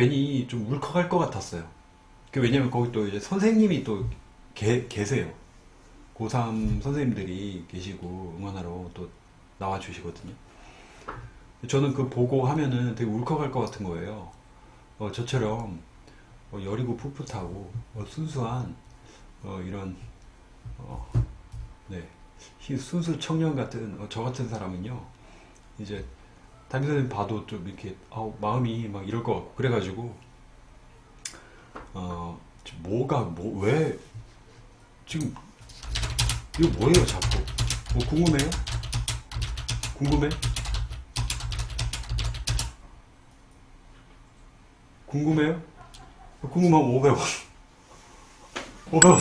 괜히 좀 울컥할 것 같았어요. 그 왜냐면 거기 또 이제 선생님이 또 계, 계세요. 고3 선생님들이 계시고 응원하러 또 나와 주시거든요. 저는 그 보고 하면은 되게 울컥할 것 같은 거예요. 어, 저처럼 어, 여리고 풋풋하고 어, 순수한 어, 이런 어, 네, 희- 순수 청년 같은 어, 저 같은 사람은요 이제 담임 선생님 봐도 좀 이렇게 아우, 마음이 막 이럴 것 같고 그래가지고 어 뭐가 뭐 왜 지금 이거 뭐예요 자꾸 뭐 궁금해요? 궁금해? 궁금해요? 궁금하면 500원 500원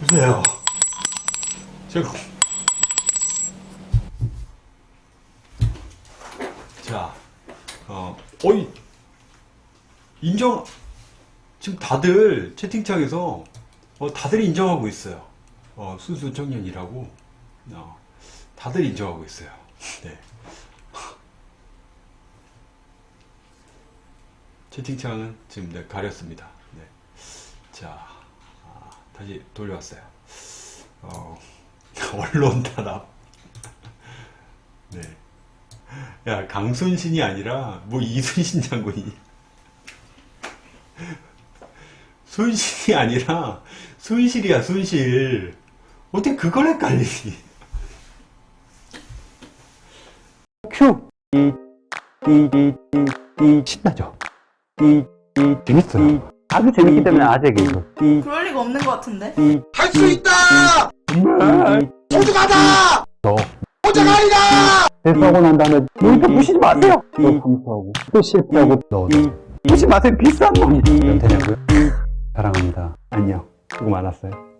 주세요 제가 자, 어, 어이, 인정, 지금 다들 채팅창에서, 어, 다들 인정하고 있어요. 어, 순수 청년이라고, 어, 다들 인정하고 있어요. 네. 채팅창은 지금 네, 가렸습니다. 네. 자, 아, 다시 돌려왔어요. 어, 언론 탄압. 네. 야, 강순신이 아니라, 뭐, 이순신 장군이. 순신이 아니라, 순실이야, 순실. 어떻게 그걸 헷갈리지? 큐! 이, 이, 이, 이, 이, 신나죠? 이, 이, 재밌어요. 아주 재밌기 때문에 아재게, 이거. 이, 그럴 리가 없는 것 같은데? 이, 할수 있다! 정말. 소중하다! 실수하고 난 다음에, 모니터 부시지 마세요! 또 감수하고, 또 실패하고, 너, 부시지 마세요! 비싼 놈이! 되냐고요? 사랑합니다. 안녕. 수고 많았어요.